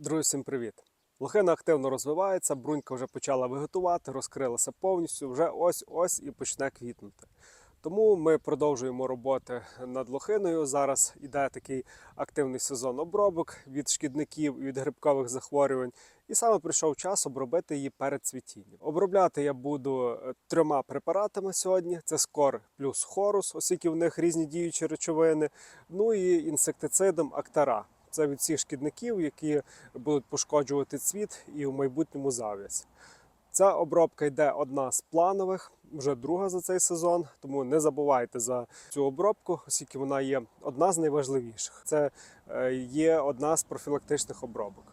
Друзі, всім привіт! Лохина активно розвивається, брунька вже почала вегетувати, розкрилася повністю, вже ось-ось і почне квітнути. Тому ми продовжуємо роботи над лохиною. Зараз іде такий активний сезон обробок від шкідників і від грибкових захворювань. І саме прийшов час обробити її перед цвітінням. Обробляти я буду е, трьома препаратами сьогодні: це скор плюс хорус, оскільки в них різні діючі речовини. Ну і інсектицидом актара. Це від всіх шкідників, які будуть пошкоджувати цвіт і в майбутньому зав'язь. Ця обробка йде одна з планових, вже друга за цей сезон. Тому не забувайте за цю обробку, оскільки вона є одна з найважливіших. Це е, є одна з профілактичних обробок.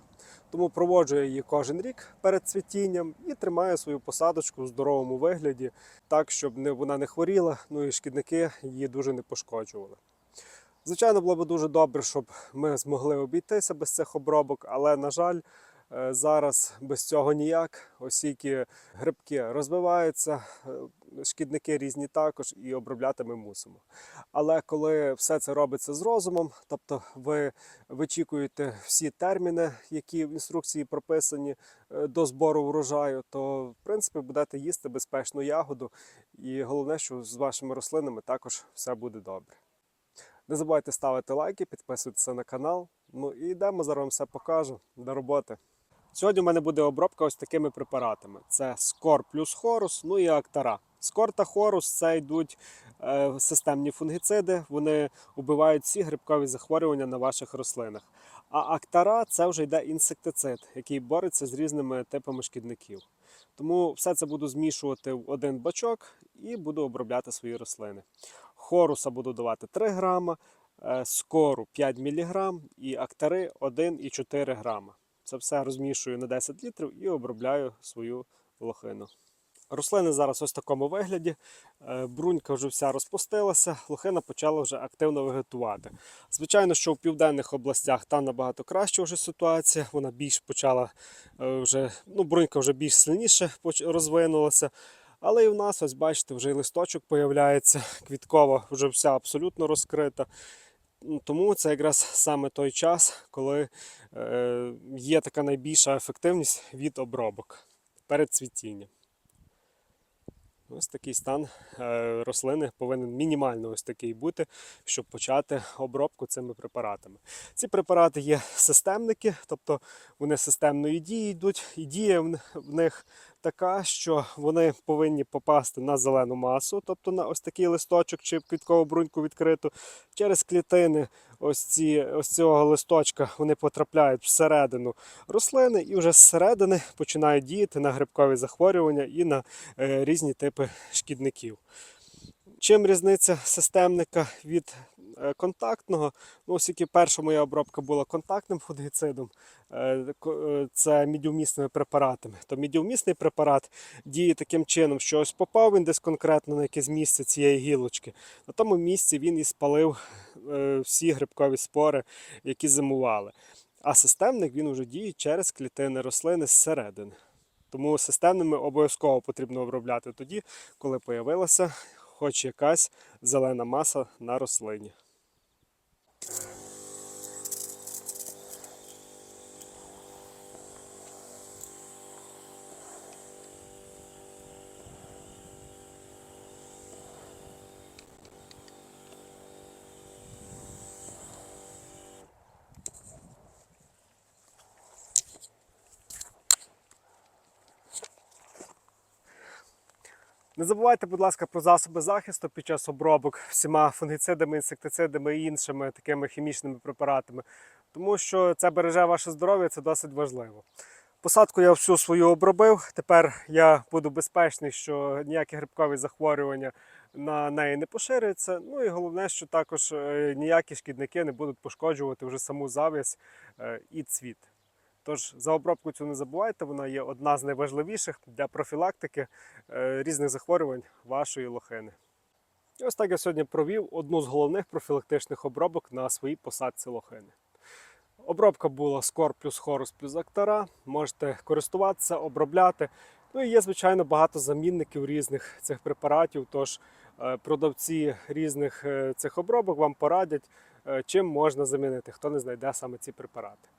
Тому проводжу її кожен рік перед цвітінням і тримаю свою посадочку в здоровому вигляді, так щоб вона не хворіла, ну і шкідники її дуже не пошкоджували. Звичайно, було б дуже добре, щоб ми змогли обійтися без цих обробок, але, на жаль, е, зараз без цього ніяк, оскільки грибки розвиваються, е, шкідники різні також, і обробляти ми мусимо. Але коли все це робиться з розумом, тобто ви вичікуєте всі терміни, які в інструкції прописані е, до збору врожаю, то в принципі будете їсти безпечну ягоду, і головне, що з вашими рослинами також все буде добре. Не забувайте ставити лайки, підписуватися на канал. Ну і йдемо, зараз вам все покажу до роботи. Сьогодні у мене буде обробка ось такими препаратами: це Скор плюс Хорус, ну і Актара. Скор та Хорус це йдуть е, системні фунгіциди, вони вбивають всі грибкові захворювання на ваших рослинах. А Актара це вже йде інсектицид, який бореться з різними типами шкідників. Тому все це буду змішувати в один бачок і буду обробляти свої рослини. Хоруса буду давати 3 грама, е, скору 5 мг і актари 1,4 грама. Це все розмішую на 10 літрів і обробляю свою лохину. Рослини зараз ось в такому вигляді. Е, Брунька вже вся розпустилася, лохина почала вже активно вегетувати. Звичайно, що в південних областях там набагато краща вже ситуація. Вона більш почала е, вже, ну, брунька вже більш сильніше розвинулася. Але і в нас, ось бачите, вже і листочок появляється, квіткова вже вся абсолютно розкрита. Тому це якраз саме той час, коли е, є така найбільша ефективність від обробок перед цвітінням. Ось такий стан е, рослини повинен мінімально ось такий бути, щоб почати обробку цими препаратами. Ці препарати є системники, тобто вони системної дії йдуть, і дія в них така, що вони повинні попасти на зелену масу, тобто на ось такий листочок чи квіткову бруньку відкриту. Через клітини ось, ці, ось цього листочка вони потрапляють всередину рослини і вже зсередини починають діяти на грибкові захворювання і на е, різні типи шкідників. Чим різниця системника від контактного? Ну, оскільки перша моя обробка була контактним фунгіцидом, е, е, це мідіумісними препаратами. То мідіумісний препарат діє таким чином, що ось попав він десь конкретно на якесь місце цієї гілочки. На тому місці він і спалив е, всі грибкові спори, які зимували. А системник він вже діє через клітини рослини зсередини. Тому системними обов'язково потрібно обробляти тоді, коли появилася хоч якась зелена маса на рослині. Не забувайте, будь ласка, про засоби захисту під час обробок всіма фунгіцидами, інсектицидами і іншими такими хімічними препаратами, тому що це береже ваше здоров'я, це досить важливо. Посадку я всю свою обробив. Тепер я буду безпечний, що ніякі грибкові захворювання на неї не поширюються. Ну і головне, що також е, ніякі шкідники не будуть пошкоджувати вже саму зав'язь е, і цвіт. Тож за обробку цю не забувайте, вона є одна з найважливіших для профілактики е, різних захворювань вашої лохини. І ось так я сьогодні провів одну з головних профілактичних обробок на своїй посадці лохини. Обробка була Скор плюс Хорус плюс Актара. Можете користуватися, обробляти. Ну і є, звичайно, багато замінників різних цих препаратів. Тож е, продавці різних е, цих обробок вам порадять, чим можна замінити, хто не знайде саме ці препарати.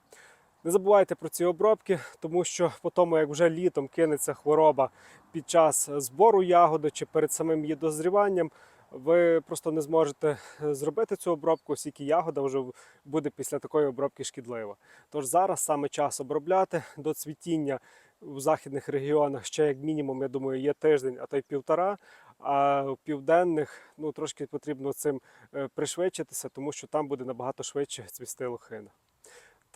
Не забувайте про ці обробки, тому що по тому, як вже літом кинеться хвороба під час збору ягоди чи перед самим її дозріванням, ви просто не зможете е, зробити цю обробку, оскільки ягода вже буде після такої обробки шкідлива. Тож зараз саме час обробляти до цвітіння в західних регіонах ще як мінімум, я думаю, є тиждень, а то й півтора. А в південних ну трошки потрібно цим е, пришвидшитися, тому що там буде набагато швидше цвісти лохина.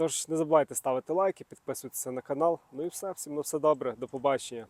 Тож не забувайте ставити лайки, підписуватися на канал. Ну і все, всім на все добре, до побачення.